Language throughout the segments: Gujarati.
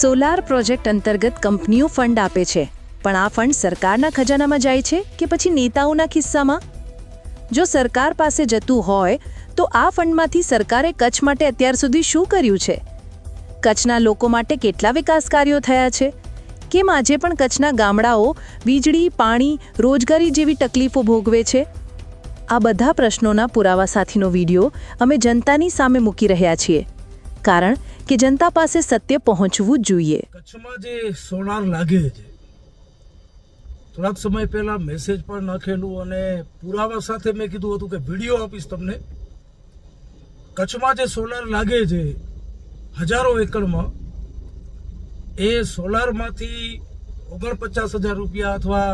સોલાર પ્રોજેક્ટ અંતર્ગત કંપનીઓ ફંડ આપે છે. પણ આ ફંડ સરકારના ખજાનામાં જાય છે કે પછી નેતાઓના ખિસ્સામાં? જો સરકાર પાસે જતું હોય, તો આ ફંડમાંથી સરકારે કચ્છ માટે અત્યાર સુધી શું કર્યું છે? કચ્છના લોકો માટે કેટલા વિકાસ કાર્યો થયા છે? કેમ આજે પણ કચ્છના ગામડાઓ વીજળી, પાણી, રોજગારી જેવી તકલીફો ભોગવે છે? આ બધા પ્રશ્નોના પુરાવા સાથીનો વીડિયો અમે જનતાની સામે મૂકી રહ્યા છીએ. કારણ કે જનતા પાસે સત્ય પહોંચવું જોઈએ. કચ્છમાં જે સોલાર લાગે છે, થોડાક સમય પહેલા મેસેજ પણ નાખેલું અને પુરાવા સાથે મેં કીધું હતું કે વીડિયો આપીશ તમને. કચ્છમાં જે સોલાર લાગે છે, હજારો એકડમાં એ સોલારમાંથી ઓગણપચાસ હજાર રૂપિયા અથવા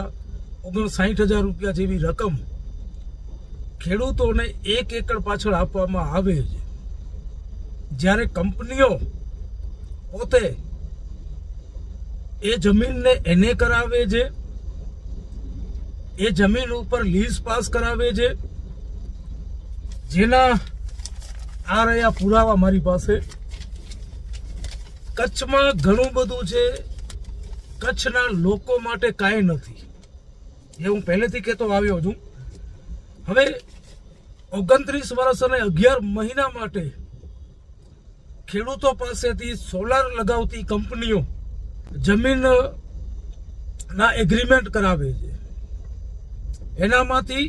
ઓગણસાઠ હજાર રૂપિયા જેવી રકમ ખેડૂતોને એક એકડ પાછળ આપવામાં આવે છે. જ્યારે કંપનીઓ પોતે એ જમીનને એને કરાવે છે, એ જમીન ઉપર લીઝ પાસ કરાવે છે, જેના આ રહ્યા પુરાવા મારી પાસે. કચ્છમાં ઘણું બધું છે, કચ્છના લોકો માટે કાંઈ નથી. એ હું પહેલેથી કહેતો આવ્યો છું. હવે ઓગણત્રીસ વર્ષ અને અગિયાર મહિના માટે ખેડૂતો પાસેથી સોલાર લગાવતી કંપનીઓ જમીન ના એગ્રીમેન્ટ કરાવે છે. એનામાંથી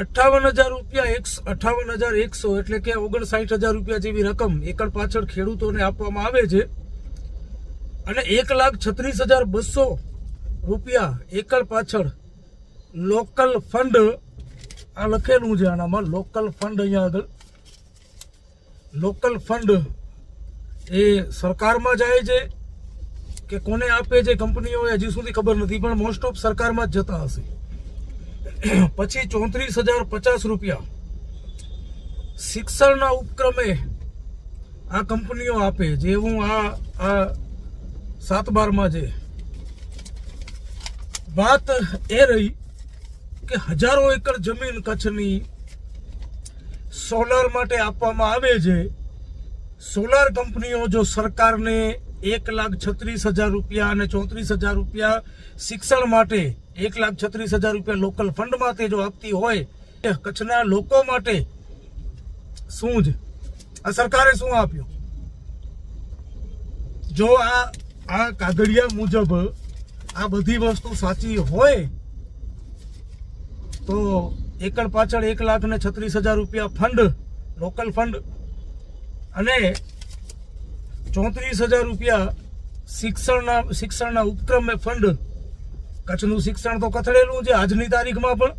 અઠ્ઠાવન હજાર રૂપિયા એકસો અઠ્ઠાવન હજાર એકસો એટલે કે ઓગણસાઠ હજાર રૂપિયા જેવી રકમ એકડ પાછળ ખેડૂતોને આપવામાં આવે છે. અને એક લાખ છત્રીસ હજાર બસો રૂપિયા એકડ પાછળ લોકલ ફંડ આ લખેલું છે આનામાં, લોકલ ફંડ અહીંયા આગળ. લોકલ ફંડ એ સરકારમાં જાય છે કે કોને આપે છે કંપનીઓ હજી સુધી ખબર નથી, પણ મોસ્ટ ઓફ સરકારમાં જ જતા હશે. પછી ચોત્રીસ હજાર પચાસ રૂપિયા. શિક્ષણના ઉપક્રમે આ કંપનીઓ આપે, જે હું આ આ સાત બારમાં જે વાત એ રહી કે હજારો એકર જમીન કચ્છની સોલાર માટે આપવામાં આવે છે. સોલાર કંપનીઓ જો સરકારને એક લાખ છત્રીસ હજાર રૂપિયા અને ચોત્રીસ હજાર રૂપિયા શિક્ષણ માટે, એક લાખ છત્રીસ હજાર રૂપિયા લોકલ ફંડ માટે જો આપતી હોય કચ્છના લોકો માટે શું જ આ સરકારે શું આપ્યું? જો આ આ કાગળિયા મુજબ આ બધી વસ્તુ સાચી હોય, તો એકર પાછળ એક લાખ ને છત્રીસ હજાર રૂપિયા ફંડ લોકલ ફંડ અને ચોત્રીસ હજાર રૂપિયા શિક્ષણના શિક્ષણના ઉપક્રમે ફંડ કચ્છનું શિક્ષણ તો કથળેલું છે, આજની તારીખમાં પણ.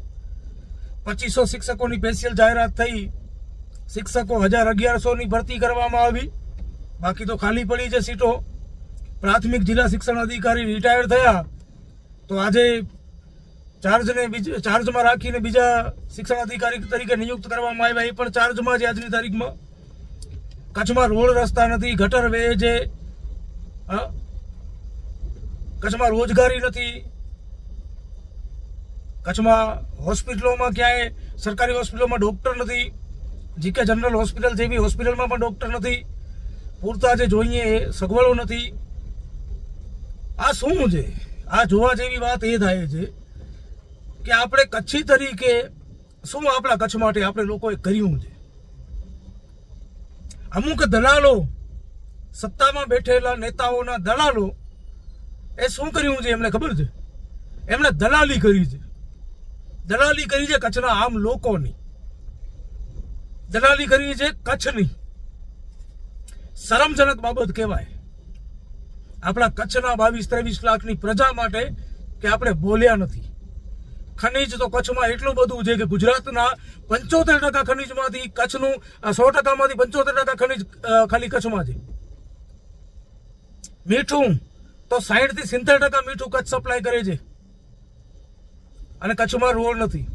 પચીસો શિક્ષકોની સ્પેશિયલ જાહેરાત થઈ. શિક્ષકો હજાર અગિયારસોની ભરતી કરવામાં આવી. બાકી તો ખાલી પડી છે સીટો. પ્રાથમિક જિલ્લા શિક્ષણ અધિકારી રિટાયર થયા. તો આજે ચાર્જને બીજા ચાર્જમાં રાખીને બીજા શિક્ષણ અધિકારી તરીકે નિયુક્ત કરવામાં આવ્યા. એ પણ ચાર્જમાં છે આજની તારીખમાં. કચ્છમાં રોડ રસ્તા નથી, ગટર વે છે કચ્છમાં રોજગારી નથી. કચ્છમાં હોસ્પિટલોમાં ક્યાંય, સરકારી હોસ્પિટલોમાં ડૉક્ટર નથી. જીકે જનરલ હોસ્પિટલ જેવી હોસ્પિટલમાં પણ ડૉક્ટર નથી. પૂરતા જે જોઈએ એ સગવડો નથી. આ શું છે? આ જોવા જેવી વાત એ થાય છે કે આપણે કચ્છી તરીકે શું આપણા કચ્છ માટે આપણે લોકોએ કર્યું છે? અમુક દલાલો સત્તામાં બેઠેલા નેતાઓના દલાલો એ શું કર્યું છે એમને ખબર છે? એમણે દલાલી કરી છે. દલાલી કરી છે કચ્છના આમ લોકોની. દલાલી કરી છે કચ્છની. શરમજનક બાબત કહેવાય. આપણા કચ્છના બાવીસ ત્રેવીસ લાખની પ્રજા માટે કે આપણે બોલ્યા નથી. ખનીજ તો કચ્છમાં એટલું બધું છે કે ગુજરાતના પંચોતેર ટકા ખનીજમાંથી કચ્છનું સો ટકામાંથી પંચોતેર ટકા ખનીજ ખાલી કચ્છમાં છે મીઠું, તો સાહીઠથી સિત્તેર ટકા મીઠું કચ્છ સપ્લાય કરે છે. અને કચ્છમાં રોડ નથી.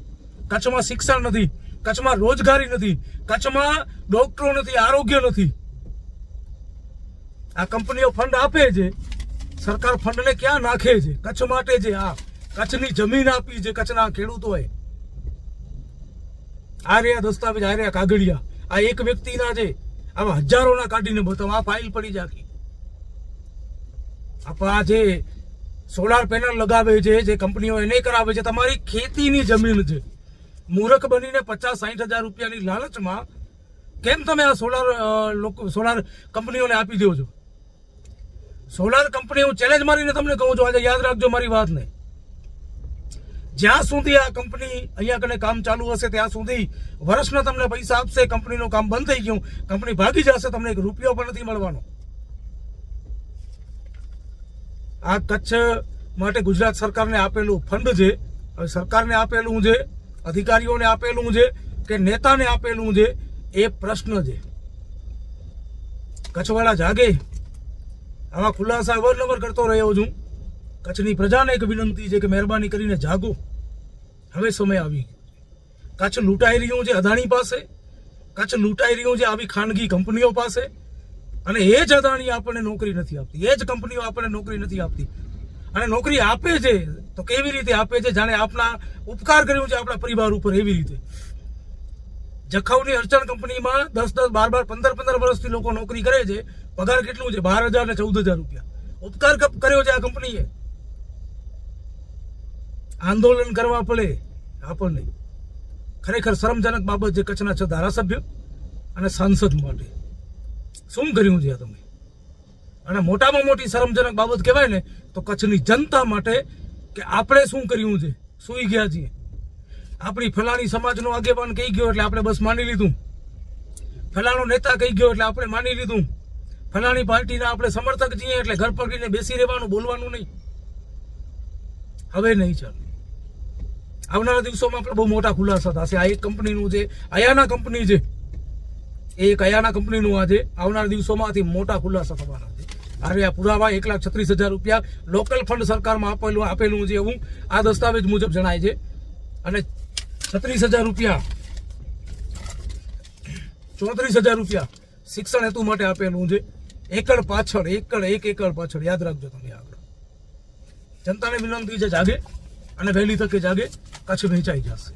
કચ્છમાં શિક્ષણ નથી. કચ્છમાં રોજગારી નથી. કચ્છમાં ડોક્ટરો નથી, આરોગ્ય નથી. આ કંપનીઓ ફંડ આપે છે. સરકાર ફંડને ક્યાં નાખે છે? કચ્છ માટે છે આ કચ્છની જમીન આપી છે કચ્છના ખેડૂતોએ આ રહ્યા દસ્તાવેજ આ રહ્યા કાગળિયા. આ એક વ્યક્તિના છે આવા હજારોના કાઢીને બતાવો, આ ફાઇલ પડી આખી આપણા જે સોલાર પેનલ લગાવે છે, જે કંપનીઓ એને કરાવે છે, તમારી ખેતીની જમીન છે. મૂરખ બનીને પચાસ સાહીઠ હજાર રૂપિયાની લાલચમાં કેમ તમે આ સોલાર લોકો સોલાર કંપનીઓને આપી દો છો? સોલાર કંપની હું ચેલેન્જ મારીને તમને કહું છું, આજે યાદ રાખજો મારી વાતને. જ્યાં સુધી આ કંપની અહીંયા કને કામ ચાલુ હશે, ત્યાં સુધી વર્ષના તમને પૈસા આપશે, કંપનીનું કામ બંધ થઈ ગયું, કંપની ભાગી જશે, તમને એક રૂપિયો પણ નથી મળવાનો. આ કચ્છ માટે ગુજરાત સરકારને આપેલું ફંડ છે, હવે સરકારને આપેલું છે, અધિકારીઓને આપેલું છે, કે નેતાને આપેલું છે, એ પ્રશ્ન છે. કચ્છવાળા જાગે, આવા ખુલાસા અવરનવર કરતો રહ્યો છું. કચ્છની પ્રજાને એક વિનંતી છે કે મહેરબાની કરીને જાગો. હવે સમય આવી કચ્છ લૂંટાઈ રહ્યું છે અદાણી પાસે. કચ્છ લૂંટાઈ રહ્યું છે આવી ખાનગી કંપનીઓ પાસે. અને એ જ અદાણી આપણને નોકરી નથી આપતી. એ જ કંપનીઓ આપણને નોકરી નથી આપતી. અને નોકરી આપે છે તો કેવી રીતે આપે છે? જાણે આપણા ઉપકાર કર્યું છે આપણા પરિવાર ઉપર એવી રીતે. જખાઉની અર્ચન કંપનીમાં દસ દસ, બાર બાર, પંદર પંદર વર્ષથી લોકો નોકરી કરે છે. પગાર કેટલું છે? બાર હજાર ને ચૌદ હજાર રૂપિયા. ઉપકાર કર્યો છે આ કંપનીએ. આંદોલન કરવા પડે આપણને. ખરેખર શરમજનક બાબત છે કચ્છના છ ધારાસભ્ય અને સાંસદ માટે. શું કર્યું છે તમે? અને મોટામાં મોટી શરમજનક બાબત કહેવાય ને, તો કચ્છની જનતા માટે કે આપણે શું કર્યું છે? સુઈ ગયા છીએ. આપણી ફલાણી સમાજનો આગેવાન કહી ગયો એટલે આપણે બસ માની લીધું. ફલાણો નેતા કહી ગયો એટલે આપણે માની લીધું. ફલાણી પાર્ટીના આપણે સમર્થક છીએ એટલે ઘર પકડીને બેસી રહેવાનું, બોલવાનું નહીં. હવે નહીં ચાલે. આવનારા દિવસોમાં આપણે બહુ મોટા ખુલાસા થશે. આ એક કંપનીનું છે અયાના કંપની છે એ એક અયાના કંપનીનું આજે આવનારા દિવસોમાંથી મોટા ખુલાસા થવાના છે. અરે આ પુરાવા એક લાખ છત્રીસ હજાર રૂપિયા લોકલ ફંડ સરકારમાં આપેલું આપેલું છે એવું આ દસ્તાવેજ મુજબ જણાય છે. અને છત્રીસ હજાર રૂપિયા, ચોત્રીસ હજાર રૂપિયા શિક્ષણ હેતુ માટે આપેલું છે. એકડ પાછળ, એકડ, એક એકડ પાછળ. યાદ રાખજો તમે આગળ. જનતાને વિનંતી છે જાગે. અને વહેલી તકે જાગે કચ્છ વહેંચાઈ જશે.